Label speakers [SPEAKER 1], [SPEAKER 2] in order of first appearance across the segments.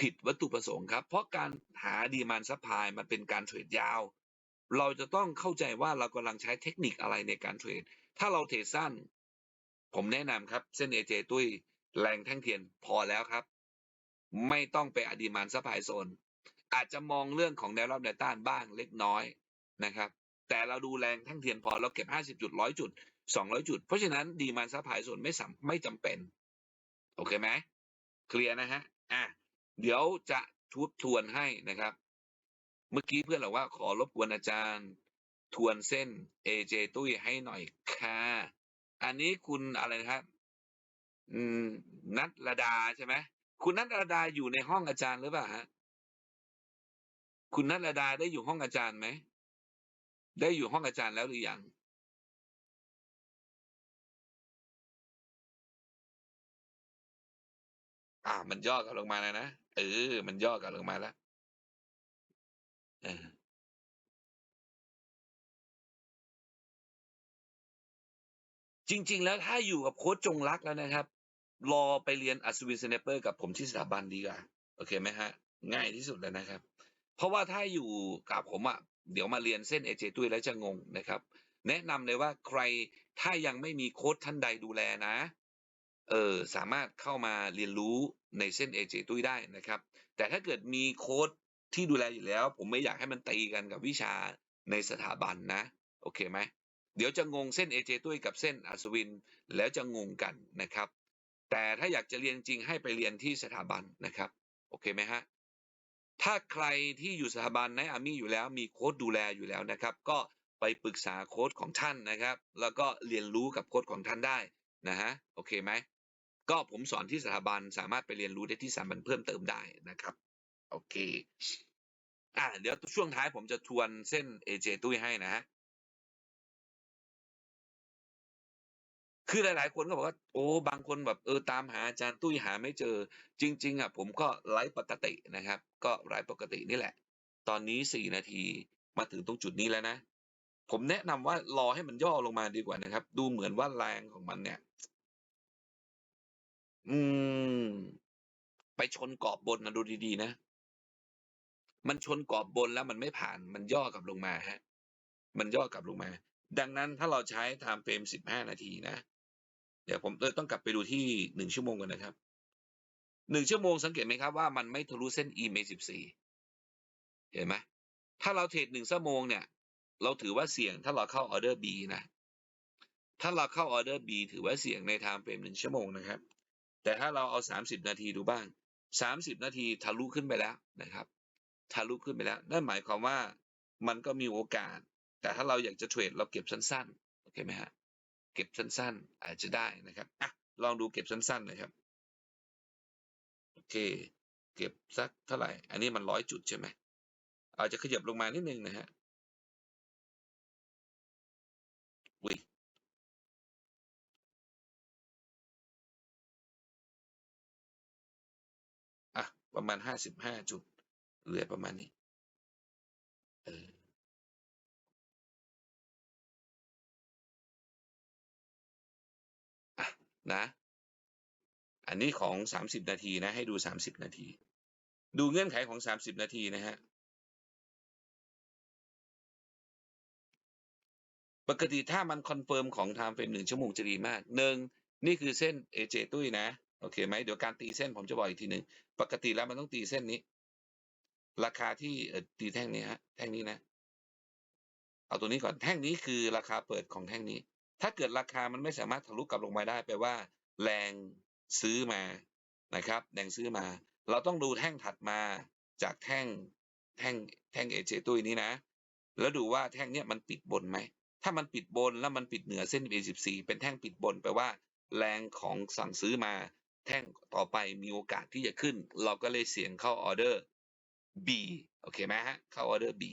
[SPEAKER 1] ผิดวัตถุประสงค์ครับ เพราะการหาดีมานซัพพลายมันเป็นการเทรดยาว เราจะต้องเข้าใจว่าเรากำลังใช้เทคนิคอะไรในการเทรด ถ้าเราเทรดสั้น ผมแนะนำครับ เส้น AJ ตุ้ยแรงแท่งเทียนพอแล้วครับ ไม่ต้องไปอดีมานซัพพลายโซน อาจจะมองเรื่องของแนวรับแนวต้านบ้างเล็กน้อยนะครับ แต่เราดูแรงแท่งเทียนพอเราเก็บ 50 จุด 100 จุด 200 จุด เพราะฉะนั้นดีมานซัพพลายโซนไม่สไม่จำเป็น โอเคไหมเคลียร์นะฮะอะ เดี๋ยวจะทบทวนให้นะครับ เมื่อกี้เพื่อนบอกว่าขอรบกวนอาจารย์ ทวนเส้น AJ ตุ้ยให้หน่อยค่ะอันนี้คุณอะไรนะครับนัทระดาใช่ไหมคุณนัทระดาอยู่ในห้องอาจารย์หรือเปล่าฮะคุณนัทระดาได้อยู่ห้องอาจารย์ไหมได้อยู่ห้องอาจารย์แล้วหรือยังอ่ามันย่อกลับลงมาแล้วนะ เออ มันย่อกลับลงมาแล้วเออจริง ๆ แล้วถ้าอยู่กับโค้ชจงรักแล้วนะครับ รอไปเรียนอัศวินสเนเปอร์กับผมที่สถาบันดีกว่า โอเคไหมฮะ ง่ายที่สุดแล้วนะครับ เพราะว่าถ้าอยู่กับผมอะเดี๋ยวมาเรียนเส้นเอเจตุ้ยแล้วจะงงนะครับ แนะนำเลยว่าใครถ้ายังไม่มีโค้ชท่านใดดูแลนะ เออสามารถเข้ามาเรียนรู้ในเส้นเอเจตุ้ยได้นะครับ แต่ถ้าเกิดมีโค้ชที่ดูแลอยู่แล้ว ผมไม่อยากให้มันตีกันกับวิชาในสถาบันนะ โอเคไหมเดี๋ยวจะงงเส้นเอเจตุ้ยกับเส้นอัศวินแล้วจะงงกันนะครับ แต่ถ้าอยากจะเรียนจริงให้ไปเรียนที่สถาบันนะครับ โอเคไหมฮะถ้าใครที่อยู่สถาบันในอามี่อยู่แล้วมีโค้ดดูแลอยู่แล้วนะครับ ก็ไปปรึกษาโค้ดของท่านนะครับ แล้วก็เรียนรู้กับโค้ดของท่านได้นะฮะโอเคไหม ก็ผมสอนที่สถาบันสามารถไปเรียนรู้ได้ที่สถาบันเพิ่มเติมได้นะครับ โอเคอ่าเดี๋ยวช่วงท้ายผมจะทวนเส้น AJ ตุ้ยให้นะฮะคือหลาย ๆ คนก็บอกว่าโอ้บางคนแบบเออตามหาอาจารย์ตุ้ยหาไม่เจอ จริง ๆ อะ ผมก็ไลฟ์ปกตินะครับ ก็ไลฟ์ปกตินี่แหละ ตอนนี้สี่นาทีมาถึงตรงจุดนี้แล้วนะ ผมแนะนำว่ารอให้มันย่อลงมาดีกว่านะครับ ดูเหมือนว่าแรงของมันเนี่ย อืม ไปชนกรอบบนนะดูดีๆนะ มันชนกรอบบนแล้วมันไม่ผ่าน มันย่อกลับลงมาฮะ มันย่อกลับลงมา ดังนั้นถ้าเราใช้ไทม์เฟรมสิบห้านาทีนะ เดี๋ยวผมต้องกลับไปดูที่หนึ่งชั่วโมงกันนะครับหนึ่งชั่วโมงสังเกตไหมครับว่ามันไม่ทะลุเส้น EMA สิบสี่เห็นไหมถ้าเราเทรดหนึ่งชั่วโมงเนี่ย เราถือว่าเสี่ยงถ้าเราเข้าออเดอร์ B นะ ถ้าเราเข้าออเดอร์ B ถือว่าเสี่ยงในไทม์เฟรมหนึ่งชั่วโมงนะครับ แต่ถ้าเราเอาสามสิบนาทีดูบ้างสามสิบนาทีทะลุขึ้นไปแล้วนะครับทะลุขึ้นไปแล้วนั่นหมายความว่ามันก็มีโอกาส แต่ถ้าเราอยากจะเทรดเราเก็บสั้นๆโอเคไหมฮะเก็บสั้นๆ อาจจะได้นะครับอะลองดูเก็บสั้นๆนะครับโอเค เก็บสักเท่าไหร่ อันนี้มันร้อยจุดใช่ไหมอาจจะขยับลงมานิดนึงนะฮะอุ้ย ประมาณห้าสิบห้าจุดเหลือประมาณนี้เอออะนะ อันนี้ของสามสิบนาทีนะ ให้ดูสามสิบนาที ดูเงื่อนไขของสามสิบนาทีนะฮะ ปกติถ้ามันคอนเฟิร์มของไทม์เฟรมหนึ่งชั่วโมงจะดีมากหนึ่งนี่คือเส้น AJ ตุ้ยนะ โอเคไหม เดี๋ยวการตีเส้นผมจะบอกอีกทีหนึ่ง ปกติแล้วมันต้องตีเส้นนี้ ราคาที่ตีแท่งนี้ฮะแท่งนี้นะ เอาตัวนี้ก่อนแท่งนี้คือราคาเปิดของแท่งนี้ ถ้าเกิดราคามันไม่สามารถทะลุกลับลงมาได้แปลว่า แรงซื้อมานะครับ แรงซื้อมา เราต้องดูแท่งถัดมาจากแท่งแท่งแท่ง AJ ตุ้ยนี้นะ แล้วดูว่าแท่งเนี้ยมันปิดบนไหมถ้ามันปิดบนแล้วมันปิดเหนือเส้น A14 เป็นแท่งปิดบนแปลว่า แรงของสั่งซื้อมา แท่งต่อไปมีโอกาสที่จะขึ้น เราก็เลยเสี่ยงเข้าออเดอร์ B โอเคไหมฮะเข้าออเดอร์ B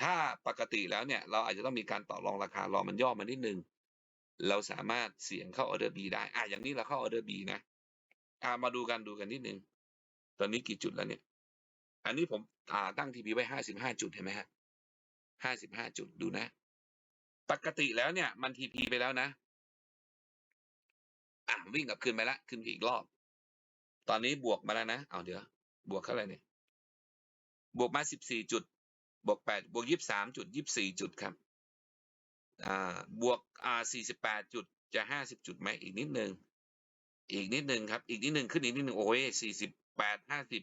[SPEAKER 1] ถ้าปกติแล้วเนี่ยเราอาจจะต้องมีการต่อรองราคารอมันย่อมานิดนึง เราสามารถเสี่ยงเข้าออเดอร์ B ได้อะอย่างนี้เราเข้าออเดอร์ B นะอะมาดูกันดูกันนิดนึงตอนนี้กี่จุดแล้วเนี่ย อันนี้ผมอ่าตั้ง TP ไว้ห้าสิบห้าจุดเห็นไหมฮะห้าสิบห้าจุดดูนะ ปกติแล้วเนี่ยมัน TP ไปแล้วนะ อะวิ่งกลับขึ้นไปแล้วขึ้นอีกรอบ ตอนนี้บวกมาแล้วนะเอาเดี๋ยว บวกเท่าไหร่เนี่ยบวกมาสิบสี่จุด บวกแปดบวกยี่สิบสามจุดยี่สิบสี่จุดครับอ่าบวกอ่าสี่สิบแปดจุดจะห้าสิบจุดไหมอีกนิดนึงอีกนิดนึงครับ อีกนิดนึงขึ้นอีกนิดนึงโอ้ยสี่สิบแปดห้าสิบ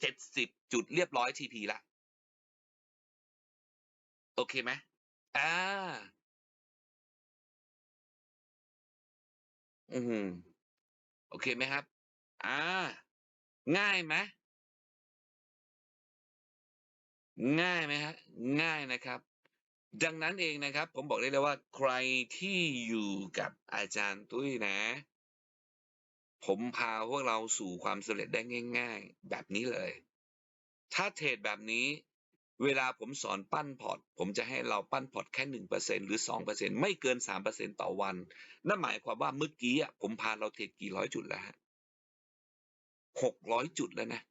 [SPEAKER 1] เจ็ดสิบจุดเรียบร้อยทีพีละโอเคไหมอ่า อืมโอเคไหมครับ อ่า ง่ายไหมง่ายไหมฮะ ง่ายนะครับ ดังนั้นเองนะครับ ผมบอกได้เลยว่า ใครที่อยู่กับอาจารย์ตุ้ยนะ ผมพาพวกเราสู่ความสำเร็จได้ง่าย ๆ แบบนี้เลย ถ้าเทรดแบบนี้ เวลาผมสอนปั้นพอร์ตผมจะให้เราปั้นพอร์ตแค่หนึ่งเปอร์เซ็นหรือสองเปอร์เซ็นไม่เกินสามเปอร์เซ็นต่อวัน นั่นหมายความว่าเมื่อกี้ผมพาเราเทรดกี่ร้อยจุดแล้วฮะหกร้อยจุดแล้วนะ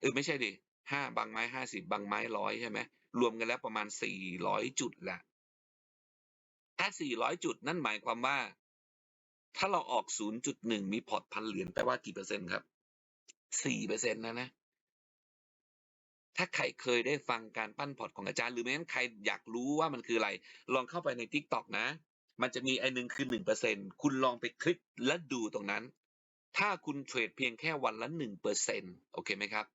[SPEAKER 1] เออไม่ใช่ดิห้าบางไม้ห้าสิบบางไม้ร้อยใช่ไหมรวมกันแล้วประมาณสี่ร้อยจุดละถ้าสี่ร้อยจุดนั่นหมายความว่า ถ้าเราออกศูนย์จุดหนึ่งมีพอร์ตพันเหรียญแปลว่ากี่เปอร์เซ็นต์ครับสี่เปอร์เซ็นต์นะนะ ถ้าใครเคยได้ฟังการปั้นพอร์ตของอาจารย์ หรือแม้นใครอยากรู้ว่ามันคืออะไร ลองเข้าไปใน t ิ k t o k นะ มันจะมีไอ้หนึ่งคือหนึ่งเปอร์เซ็นคุณลองไปคลิกและดูตรงนั้น ถ้าคุณเทรดเพียงแค่วันละหนึ่งเปอร์เซ็นโอเคไหมครับ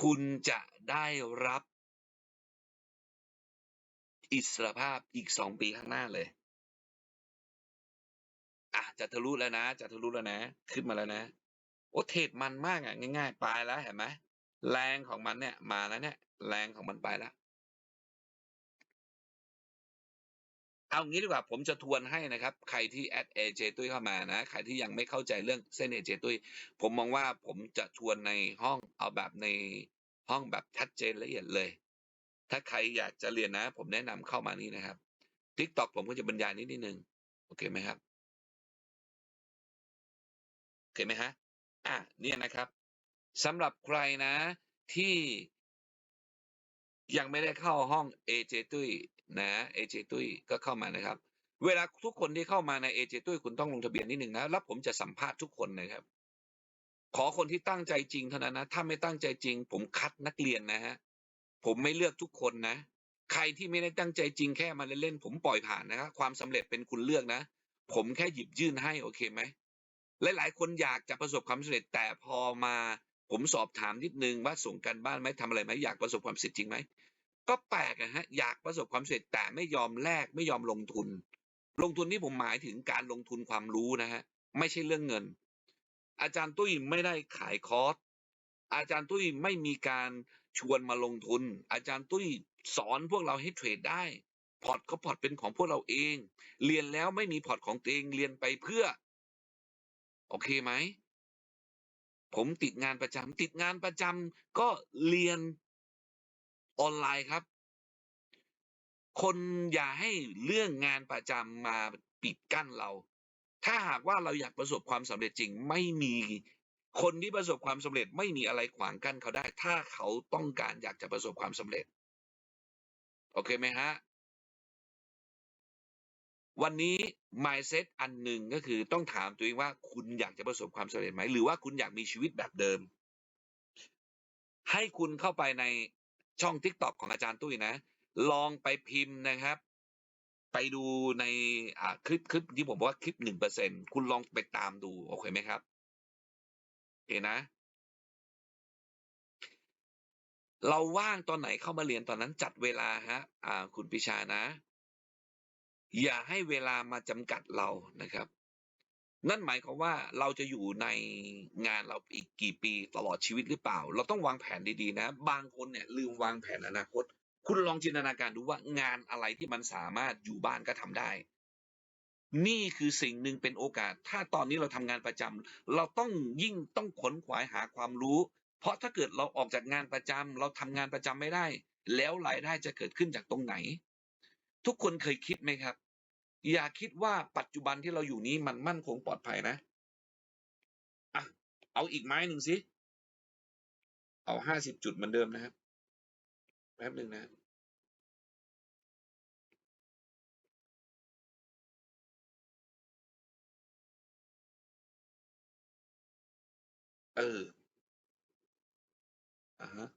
[SPEAKER 1] คุณจะได้รับอิสรภาพอีกสองปีข้างหน้าเลยอะจะทะลุแล้วนะ จะทะลุแล้วนะ ขึ้นมาแล้วนะ โอ้เทรดมันมากอะง่าย ๆ ไปแล้วเห็นไหม แรงของมันเนี่ยมาแล้วเนี่ย แรงของมันไปแล้วเอางี้ดีกว่าผมจะทวนให้นะครับ ใครที่แอดเอเจตุ้ยเข้ามานะ ใครที่ยังไม่เข้าใจเรื่องเส้นเอเจตุ้ยผมมองว่าผมจะทวนในห้องเอาแบบในห้องแบบชัดเจนละเอียดเลย ถ้าใครอยากจะเรียนนะ ผมแนะนำเข้ามานี่นะครับทิกตอกผมก็จะบรรยายนิดนิดนึงโอเคไหมครับโอเคไหมฮะอะเนี่ยนะครับ สำหรับใครนะที่ยังไม่ได้เข้าห้อง AJ ตุ้ยนะ AJ ตุ้ยก็เข้ามานะครับ เวลาทุกคนที่เข้ามาใน AJ ตุ้ยคุณต้องลงทะเบียนนิดหนึ่งนะแล้วผมจะสัมภาษณ์ทุกคนนะครับ ขอคนที่ตั้งใจจริงเท่านั้นนะถ้าไม่ตั้งใจจริง ผมคัดนักเรียนนะฮะผมไม่เลือกทุกคนนะ ใครที่ไม่ได้ตั้งใจจริงแค่มาเล่นๆผมปล่อยผ่านนะครับความสำเร็จเป็นคุณเลือกนะ ผมแค่หยิบยื่นให้โอเคไหมหลายๆคนอยากจะประสบความสำเร็จแต่พอมา ผมสอบถามนิดนึงว่าส่งกันบ้านไหมทำอะไรไหมอยากประสบความสำเร็จจริงไหมก็แปลกอะฮะอยากประสบความสำเร็จแต่ไม่ยอมแลกไม่ยอมลงทุน ลงทุนที่ผมหมายถึงการลงทุนความรู้นะฮะไม่ใช่เรื่องเงิน อาจารย์ตุ้ยไม่ได้ขายคอร์สอาจารย์ตุ้ยไม่มีการชวนมาลงทุน อาจารย์ตุ้ยสอนพวกเราให้เทรดได้พอร์ตก็พอร์ตเป็นของพวกเราเอง เรียนแล้วไม่มีพอร์ตของตัวเองเรียนไปเพื่อ โอเคไหม ผมติดงานประจำติดงานประจำก็เรียนออนไลน์ครับ คนอย่าให้เรื่องงานประจำมาปิดกั้นเรา ถ้าหากว่าเราอยากประสบความสำเร็จจริงไม่มีคนที่ประสบความสำเร็จไม่มีอะไรขวางกั้นเขาได้ ถ้าเขาต้องการอยากจะประสบความสำเร็จ โอเคไหมฮะ วันนี้ mindset อันหนึ่งก็คือต้องถามตัวเองว่าคุณอยากจะประสบความสำเร็จไหม หรือว่าคุณอยากมีชีวิตแบบเดิม ให้คุณเข้าไปในช่อง TikTok ของอาจารย์ตุ้ยนะ ลองไปพิมพ์นะครับ ไปดูในคลิปคลิปที่ผมบอกว่าคลิปหนึ่งเปอร์เซ็นคุณลองไปตามดูโอเคไหมครับโอเคนะ เราว่างตอนไหนเข้ามาเรียนตอนนั้นจัดเวลาฮะ อ่า คุณปิชานะ อย่าให้เวลามาจำกัดเรานะครับ นั่นหมายความว่าเราจะอยู่ในงานเราอีกกี่ปีตลอดชีวิตหรือเปล่า เราต้องวางแผนดีๆนะ บางคนเนี่ยลืมวางแผนอนาคต คุณลองจินตนาการดูว่างานอะไรที่มันสามารถอยู่บ้านก็ทำได้ นี่คือสิ่งหนึ่งเป็นโอกาส ถ้าตอนนี้เราทำงานประจำเราต้องยิ่งต้องขนขวายหาความรู้ เพราะถ้าเกิดเราออกจากงานประจำเราทำงานประจำไม่ได้ แล้วรายได้จะเกิดขึ้นจากตรงไหน ทุกคนเคยคิดไหมครับ อย่าคิดว่าปัจจุบันที่เราอยู่นี้มันมั่นคงปลอดภัยนะอะเอาอีกไม้หนึ่งสิเอาห้าสิบจุดเหมือนเดิมนะครับแป๊บหนึ่งนะเอออะฮะ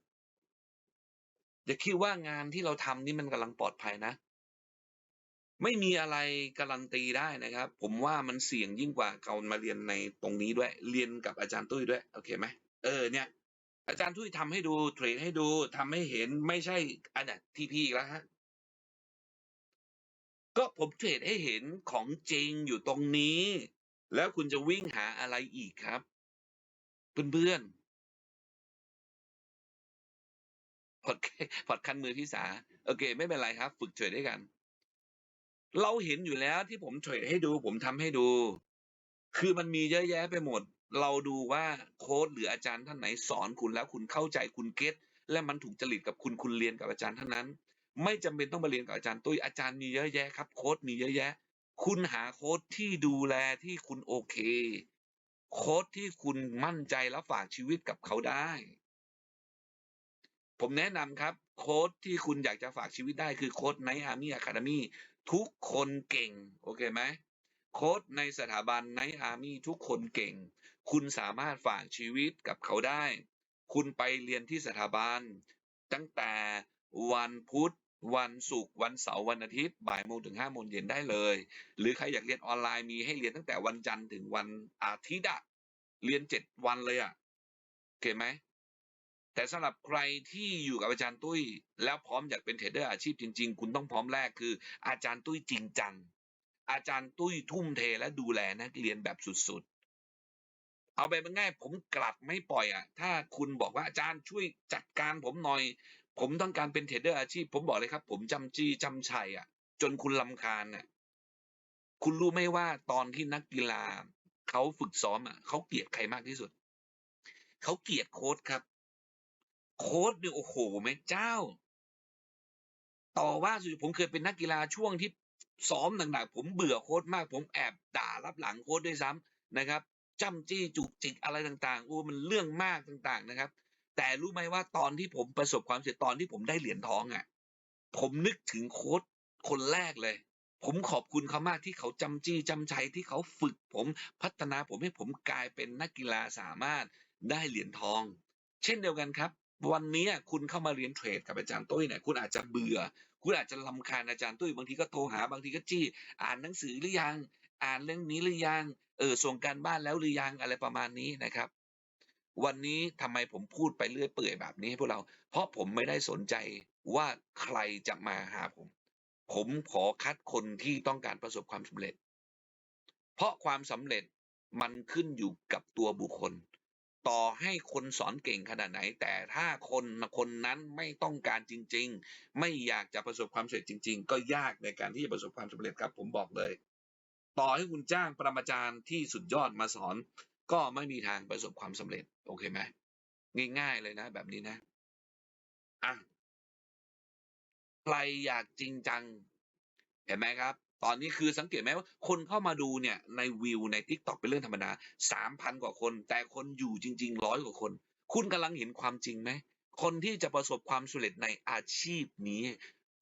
[SPEAKER 1] อย่าคิดว่างานที่เราทำนี่มันกำลังปลอดภัยนะ ไม่มีอะไรการันตีได้นะครับ ผมว่ามันเสี่ยงยิ่งกว่าเรมาเรียนในตรงนี้ด้วย เรียนกับอาจารย์ตุ้ยด้วยโอเคไหมเออเนี่ย อาจารย์ตุ้ยทำให้ดูเทรดให้ดูทำให้เห็นไม่ใช่อันนี้ย TP อีกแล้วครับก็ผมเทรดให้เห็นของจริงอยู่ตรงนี้ แล้วคุณจะวิ่งหาอะไรอีกครับ เพื่อนๆพอดพอดคันมือพี่สาโอเค ไม่เป็นไรครับ ฝึกเทรดด้วยกัน เราเห็นอยู่แล้วที่ผมเทรดให้ดู ผมทำให้ดู คือมันมีเยอะแยะไปหมด เราดูว่าโค้ชหรืออาจารย์ท่านไหนสอนคุณแล้วคุณเข้าใจคุณเก็ตและมันถูกจริตกับคุณคุณเรียนกับอาจารย์ท่านนั้น ไม่จำเป็นต้องมาเรียนกับอาจารย์ตุ้ยอาจารย์มีเยอะแยะครับโค้ชมีเยอะแยะ คุณหาโค้ชที่ดูแลที่คุณโอเค โค้ชที่คุณมั่นใจและฝากชีวิตกับเขาได้ ผมแนะนำครับโค้ชที่คุณอยากจะฝากชีวิตได้คือโค้ชไนอาร์มี่อะคาเดมี่ ทุกคนเก่ง โอเคไหมโค้ชในสถาบันไนอาร์มี่ทุกคนเก่ง คุณสามารถฝากชีวิตกับเขาได้ คุณไปเรียนที่สถาบัน ตั้งแต่วันพุธ วันศุกร์วันเสาร์วันอาทิตย์บ่ายโมงถึงห้าโมงเย็นได้เลย หรือใครอยากเรียนออนไลน์มีให้เรียนตั้งแต่วันจันทร์ถึงวันอาทิตย์อะเรียนเจ็ดวันเลยอะโอเคไหม แต่สำหรับใครที่อยู่กับอาจารย์ตุ้ย แล้วพร้อมอยากเป็นเทรดเดอร์อาชีพจริง ๆ คุณต้องพร้อมแรกคือ อาจารย์ตุ้ยจริงจัง อาจารย์ตุ้ยทุ่มเทและดูแลนักเรียนแบบสุดๆ เอาไปง่ายผมกลัดไม่ปล่อยอะ ถ้าคุณบอกว่าอาจารย์ช่วยจัดการผมหน่อย ผมต้องการเป็นเทรดเดอร์อาชีพ ผมบอกเลยครับ ผมจำจี้จำชัยอะ จนคุณลำคาญน่ะ คุณรู้ไหมว่าตอนที่นักกีฬาเขาฝึกซ้อมอะเขาเกลียดใครมากที่สุด เขาเกลียดโค้ชครับ โค้ชเนี่ยโอ้โหแม่เจ้า ต่อว่าสุดผมเคยเป็นนักกีฬาช่วงที่ซ้อมหนักๆผมเบื่อโค้ชมาก ผมแอบด่ารับหลังโค้ชด้วยซ้ำนะครับจ้ำจี้จุกจิกอะไรต่างๆโอ้มันเรื่องมากต่างๆนะครับ แต่รู้ไหมว่าตอนที่ผมประสบความสำเร็จตอนที่ผมได้เหรียญทองอะ ผมนึกถึงโค้ชคนแรกเลย ผมขอบคุณเขามากที่เขาจำจี้จำชัยที่เขาฝึกผมพัฒนาผมให้ผมกลายเป็นนักกีฬาสามารถได้เหรียญทอง เช่นเดียวกันครับ วันนี้คุณเข้ามาเรียนเทรดกับอาจารย์ตุ้ยเนี่ยคุณอาจจะเบื่อ คุณอาจจะลำคาญอาจารย์ตุ้ยบางทีก็โทรหาบางทีก็จี้ อ่านหนังสือหรือยัง อ่านเรื่องนี้หรือยังเออส่งการบ้านแล้วหรือยังอะไรประมาณนี้นะครับ วันนี้ทำไมผมพูดไปเรื่อยเปื่อยแบบนี้ให้พวกเรา เพราะผมไม่ได้สนใจว่าใครจะมาหาผม ผมขอคัดคนที่ต้องการประสบความสำเร็จ เพราะความสำเร็จมันขึ้นอยู่กับตัวบุคคล ต่อให้คนสอนเก่งขนาดไหน แต่ถ้าคนคนนั้นไม่ต้องการจริง ๆ ไม่อยากจะประสบความสำเร็จจริง ๆ ก็ยากในการที่จะประสบความสำเร็จครับผมบอกเลย ต่อให้คุณจ้างปรมาจารย์ที่สุดยอดมาสอน ก็ไม่มีทางประสบความสำเร็จ โอเคไหมง่าย ๆ เลยนะ แบบนี้นะอะใครอยากจริงจัง เห็นไหมครับ ตอนนี้คือสังเกตไหมว่าคนเข้ามาดูเนี่ยในวิวในทิกตอกเป็นเรื่องธรรมดาสามพันกว่าคน แต่คนอยู่จริงๆร้อยกว่าคน คุณกำลังเห็นความจริงไหมคนที่จะประสบความสำเร็จในอาชีพนี้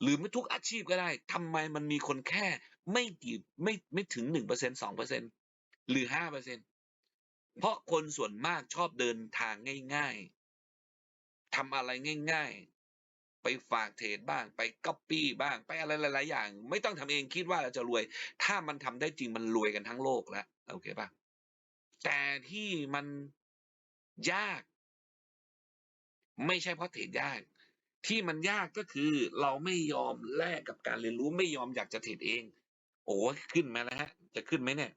[SPEAKER 1] หรือไม่ทุกอาชีพก็ได้ทำไมมันมีคนแค่ไม่กี่ไม่ไม่ถึงหนึ่งเปอร์เซ็นสองเปอร์เซ็นหรือห้าเปอร์เซ็นเพราะคนส่วนมากชอบเดินทางง่าย ๆทำอะไรง่ายๆ ไปฝากเทรดบ้างไปก๊อปปี้บ้างไปอะไรหลาย ๆ อย่าง ไม่ต้องทำเองคิดว่าเราจะรวย ถ้ามันทำได้จริงมันรวยกันทั้งโลกแล้วโอเคป่ะแต่ที่มันยาก ไม่ใช่เพราะเทรดยาก ที่มันยากก็คือเราไม่ยอมแลกกับการเรียนรู้ไม่ยอมอยากจะเทรดเอง โอ้ขึ้นมาแล้วฮะ จะขึ้นไหมเนี่ย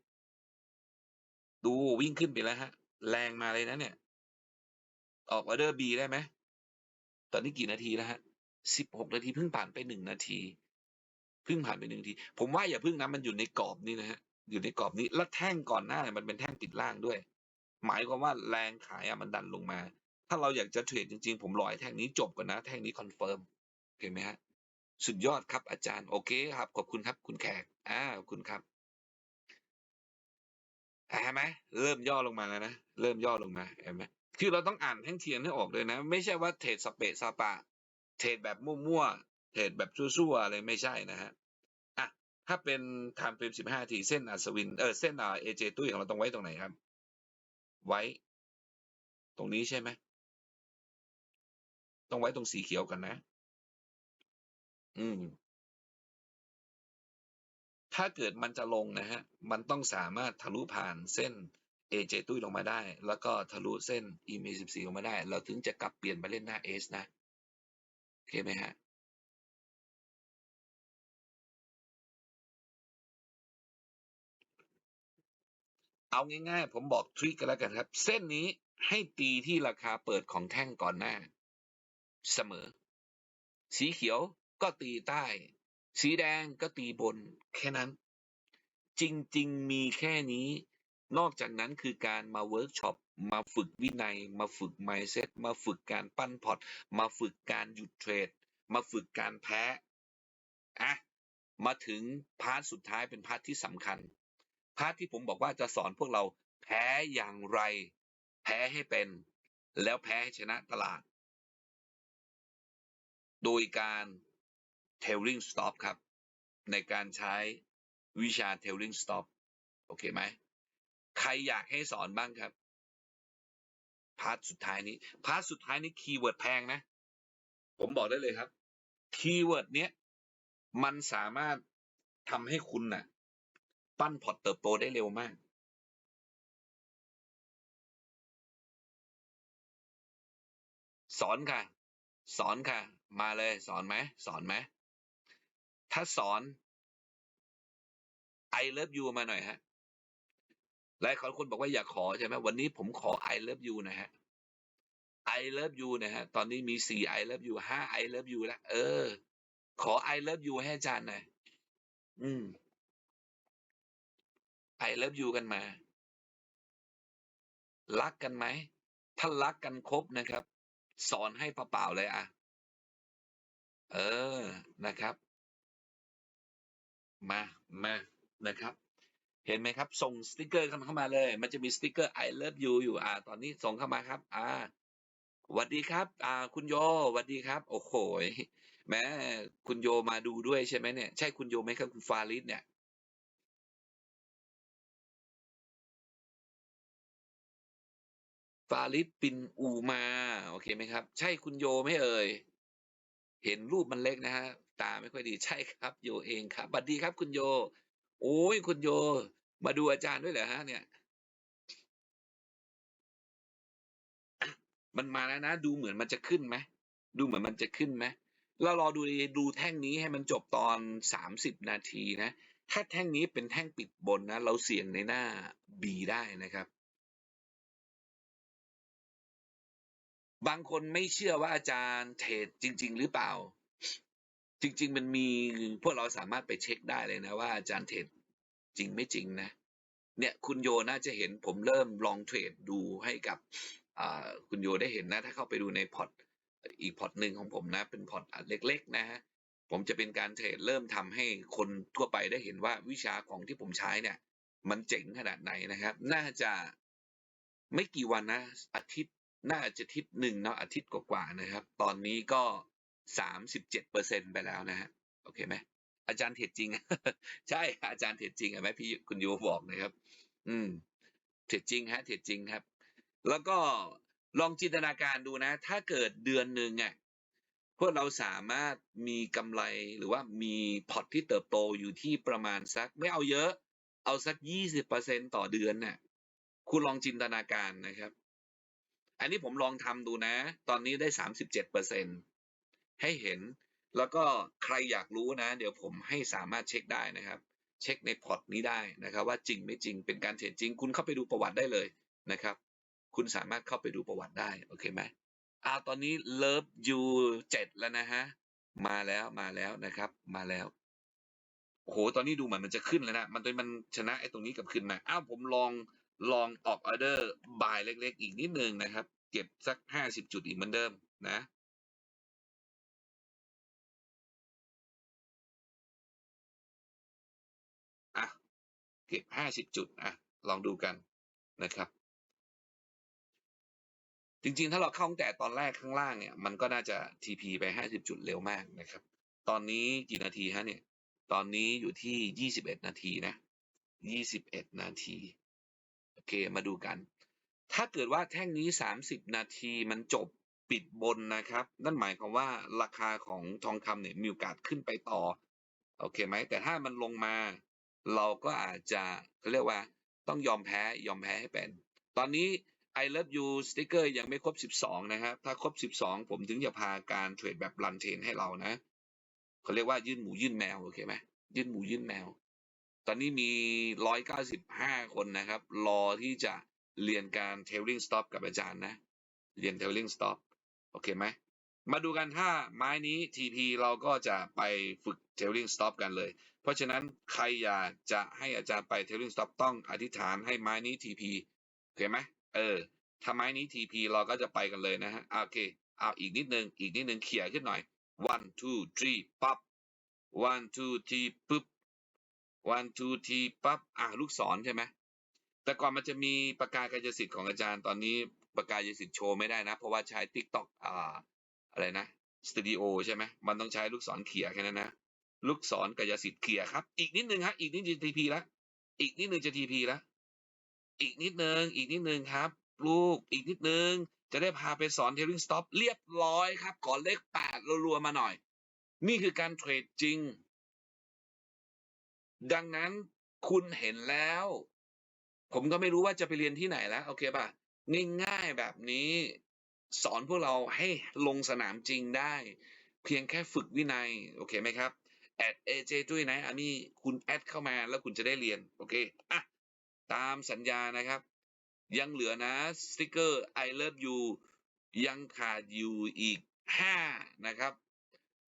[SPEAKER 1] ดูวิ่งขึ้นไปแล้วฮะ แรงมาเลยนะเนี่ย ออกออเดอร์บีได้ไหมตอนนี้กี่นาทีแล้วฮะ สิบหกนาทีเพิ่งผ่านไปหนึ่งนาทีเพิ่งผ่านไปหนึ่งนาที ผมว่าอย่าเพิ่งนะมันอยู่ในกรอบนี้นะฮะอยู่ในกรอบนี้แล้วแท่งก่อนหน้าเนี่ยมันเป็นแท่งติดล่างด้วย หมายความว่าแรงขายอะมันดันลงมา ถ้าเราอยากจะเทรดจริงๆ ผมรอให้แท่งนี้จบก่อนนะ แท่งนี้คอนเฟิร์มโอเคไหมฮะสุดยอดครับอาจารย์โอเคครับขอบคุณครับคุณแขกอ่าขอบคุณครับเห็นไหมเริ่มย่อลงมาแล้วนะเริ่มย่อลงมาเห็นไหมคือเราต้องอ่านแท่งเทียนให้ออกเลยนะ ไม่ใช่ว่าเทรดสเปะสปะ เทรดแบบมั่วๆเทรดแบบซั่วๆอะไรไม่ใช่นะฮะอะถ้าเป็นไทม์เฟรมสิบห้าทีเส้นอัศวินเออเส้นอ่าเอเจตุ้ยของเราต้องไว้ตรงไหนครับ ไว้ ตรงนี้ใช่ไหมต้องไว้ตรงสีเขียวกันนะ อืม ถ้าเกิดมันจะลงนะฮะ มันต้องสามารถทะลุผ่านเส้น AJ ตุ้ยลงมาได้ แล้วก็ทะลุเส้น EMA 14ลงมาได้ เราถึงจะกลับเปลี่ยนมาเล่นหน้า S นะ โอเคไหมฮะเอาง่าย ๆ ผมบอกทริคกันแล้วกันครับ เส้นนี้ให้ตีที่ราคาเปิดของแท่งก่อนหน้า เสมอ สีเขียวก็ตีใต้ สีแดงก็ตีบน แค่นั้น จริง ๆ มีแค่นี้ นอกจากนั้นคือการมาเวิร์กช็อปมาฝึกวินัย มาฝึก mindset มาฝึกการปั้นพอร์ตมาฝึกการหยุดเทรด มาฝึกการแพ้อะมาถึงพาร์ทสุดท้ายเป็นพาร์ทที่สำคัญ พาร์ทที่ผมบอกว่าจะสอนพวกเราแพ้อย่างไร แพ้ให้เป็น แล้วแพ้ให้ชนะตลาด โดยการ tailing stop ครับ ในการใช้วิชา tailing stop โอเคไหม ใครอยากให้สอนบ้างครับ พาร์ทสุดท้ายนี้ พาร์ทสุดท้ายนี้คีย์เวิร์ดแพงนะ ผมบอกได้เลยครับ คีย์เวิร์ดเนี้ยมันสามารถทำให้คุณน่ะ ปั้นพอร์ตเติบโตได้เร็วมาก สอนค่ะ สอนค่ะ มาเลย สอนไหม สอนไหม ถ้าสอน I love you มาหน่อยฮะ หลายคนบอกว่าอยากขอใช่ไหมวันนี้ผมขอ I love you นะฮะ I love you นะฮะ ตอนนี้มีสี่ I love you ห้า I love you แล้วเออ ขอ I love you ให้อาจารย์หน่อยอืม I love you กันมา รักกันไหม ถ้ารักกันครบนะครับ สอนให้เปล่าๆเลยอะ เออนะครับ มา มา นะครับ เห็นไหมครับ ส่งสติกเกอร์เข้ามาเลย มันจะมีสติกเกอร์ I love you อยู่อ่า ตอนนี้ส่งเข้ามาครับ อ่าสวัสดีครับ อ่า คุณโยสวัสดีครับ โอ้โหแม้คุณโยมาดูด้วยใช่ไหมเนี่ย ใช่คุณโยไหมครับคุณฟาริสเนี่ยฟาริสปินอูมา โอเคไหมครับ ใช่คุณโยไหมเอ่ย เห็นรูปมันเล็กนะฮะ ตาไม่ค่อยดี ใช่ครับ โยเองครับสวัสดีครับคุณโย โอ้ยคุณโย มาดูอาจารย์ด้วยเหรอฮะเนี่ย มันมาแล้วนะ ดูเหมือนมันจะขึ้นไหมดูเหมือนมันจะขึ้นไหมเรารอดูดูแท่งนี้ให้มันจบตอนสามสิบนาทีนะ ถ้าแท่งนี้เป็นแท่งปิดบนนะ เราเสี่ยงในหน้า B ได้นะครับ บางคนไม่เชื่อว่าอาจารย์เทรดจริง ๆ หรือเปล่า จริง ๆ มันมีพวกเราสามารถไปเช็คได้เลยนะว่าอาจารย์เทรดจริงไม่จริงนะเนี่ยคุณโยน่าจะเห็นผมเริ่มลองเทรดดูให้กับคุณโยได้เห็นนะ ถ้าเข้าไปดูในพอร์ตอีกพอร์ตหนึ่งของผมนะ เป็นพอร์ตเล็ก ๆ นะฮะผมจะเป็นการเทรดเริ่มทำให้คนทั่วไปได้เห็นว่าวิชาของที่ผมใช้เนี่ย มันเจ๋งขนาดไหนนะครับ น่าจะไม่กี่วันนะอาทิตย์น่าจะอาทิตย์หนึ่งเนาะอาทิตย์กว่าๆนะครับ ตอนนี้ก็ สามสิบเจ็ดเปอร์เซ็นไปแล้วนะฮะโอเคไหมอาจารย์เทรดจริง ใช่อาจารย์เทรดจริงเห็นไหมพี่คุณโยบอกนะครับ อืมเทรดจริงฮะเทรดจริงครับ แล้วก็ลองจินตนาการดูนะ ถ้าเกิดเดือนหนึ่งอะพวกเราสามารถมีกำไรหรือว่ามีพอร์ตที่เติบโตอยู่ที่ประมาณสัก ไม่เอาเยอะ เอาสักยี่สิบเปอร์เซ็นต่อเดือนน่ะคุณลองจินตนาการนะครับ อันนี้ผมลองทำดูนะ ตอนนี้ได้สามสิบเจ็ดเปอร์เซ็นต ให้เห็น แล้วก็ใครอยากรู้นะ เดี๋ยวผมให้สามารถเช็คได้นะครับ เช็คในพอร์ตนี้ได้นะครับ ว่าจริงไม่จริงเป็นการเทรดจริง คุณเข้าไปดูประวัติได้เลยนะครับ คุณสามารถเข้าไปดูประวัติได้โอเคไหมอ่าตอนนี้เลิฟยูเจ็ดแล้วนะฮะมาแล้วมาแล้วนะครับ มาแล้วโอ้โหตอนนี้ดูเหมือนมันจะขึ้นแล้วนะมันตอนมันชนะไอ้ตรงนี้กับขึ้นมาอ้าวผมลองลองออกออเดอร์บายเล็ก ๆ อีกนิดนึงนะครับ เก็บสักห้าสิบจุดอีกเหมือนเดิมนะ เก็บห้าสิบจุดอะลองดูกันนะครับ จริงๆ ถ้าเราเข้าตั้งแต่ตอนแรกข้างล่างเนี่ย มันก็น่าจะ TP ไปห้าสิบจุดเร็วมากนะครับ ตอนนี้กี่นาทีฮะเนี่ย ตอนนี้อยู่ที่ยี่สิบเอ็ดนาทีนะยี่สิบเอ็ดนาที โอเค มาดูกัน ถ้าเกิดว่าแท่งนี้สามสิบนาทีมันจบปิดบนนะครับ นั่นหมายความว่าราคาของทองคำเนี่ยมีโอกาสขึ้นไปต่อ โอเคไหม แต่ถ้ามันลงมา เราก็อาจจะเขาเรียกว่าต้องยอมแพ้ยอมแพ้ให้เป็น ตอนนี้ I love you สติกเกอร์ยังไม่ครบ 12 นะครับ ถ้าครบ 12 ผมถึงจะพาการเทรดแบบรันเทนให้เรานะเขาเรียกว่ายื่นหมูยื่นแมวโอเคไหมยื่นหมูยื่นแมว ตอนนี้มี 195 คนนะครับ รอที่จะเรียนการ tailing stop กับอาจารย์นะ เรียน tailing stop โอเคไหมมาดูกันถ้าไม้นี้ TP เราก็จะไปฝึก tailing stop กันเลย ราะฉะนั้นใครอยากจะให้อาจารย์ไป tailing stop ต้องอธิษฐานให้ไม้นี้ TP โอเคไหมเออถ้าไม้นี้ TP เราก็จะไปกันเลยนะฮะโอเคเอาอีกนิดนึงอีกนิดนึงเขี่ยขึ้นหน่อย one two three ปั๊บ one two three ปึ๊บ one two three ปั๊บอะลูกศรใช่ไหมแต่ก่อนมันจะมีประกาศกายสิทธิ์ของอาจารย์ตอนนี้ประกาศกายสิทธิ์โชว์ไม่ได้นะ เพราะว่าใช้ TikTok อ่าอะไรนะสตูดิโอใช่ไหมมันต้องใช้ลูกศรเขี่ยแค่นั้นนะ ลูกศรกายสิทธิ์เขี่ยครับ อีกนิดนึงฮะอีกนิดจะ TP แล้วอีกนิดนึงจะ TP แล้วอีกนิดนึงอีกนิดนึงครับ ลูกอีกนิดนึง จะได้พาไปสอน tailing stop เรียบร้อยครับขอเลขแปดรัวๆมาหน่อย นี่คือการเทรดจริง ดังนั้นคุณเห็นแล้ว ผมก็ไม่รู้ว่าจะไปเรียนที่ไหนแล้ว โอเคป่ะง่ายๆแบบนี้สอนพวกเราให้ลงสนามจริงได้ เพียงแค่ฝึกวินัย โอเคไหมครับ แอดเอเจด้วยนะ อันนี้คุณแอดเข้ามาแล้วคุณจะได้เรียน โอเค อะ ตามสัญญานะครับ ยังเหลือนะสติกเกอร์ I love you ยังขาดอยู่อีกห้านะครับ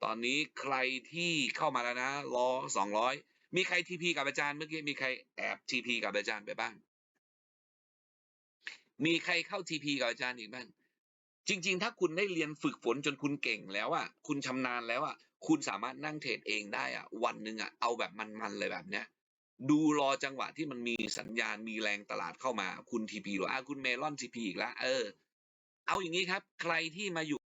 [SPEAKER 1] ตอนนี้ใครที่เข้ามาแล้วนะรอสองร้อยมีใครทีพีกับอาจารย์เมื่อกี้มีใครแอบทีพีกับอาจารย์ไปบ้าง มีใครเข้าทีพีกับอาจารย์อีกบ้าง จริง ๆ ถ้าคุณได้เรียนฝึกฝนจนคุณเก่งแล้วอะคุณชำนาญแล้วอะ คุณสามารถนั่งเทรดเองได้อะ วันหนึ่งอะเอาแบบมันๆเลยแบบเนี้ยดูรอจังหวะที่มันมีสัญญาณมีแรงตลาดเข้ามาคุณทีพีหรืออะคุณเมลอนทีพีอีกแล้วเออ เอาอย่างนี้ครับ ใครที่มาอยู่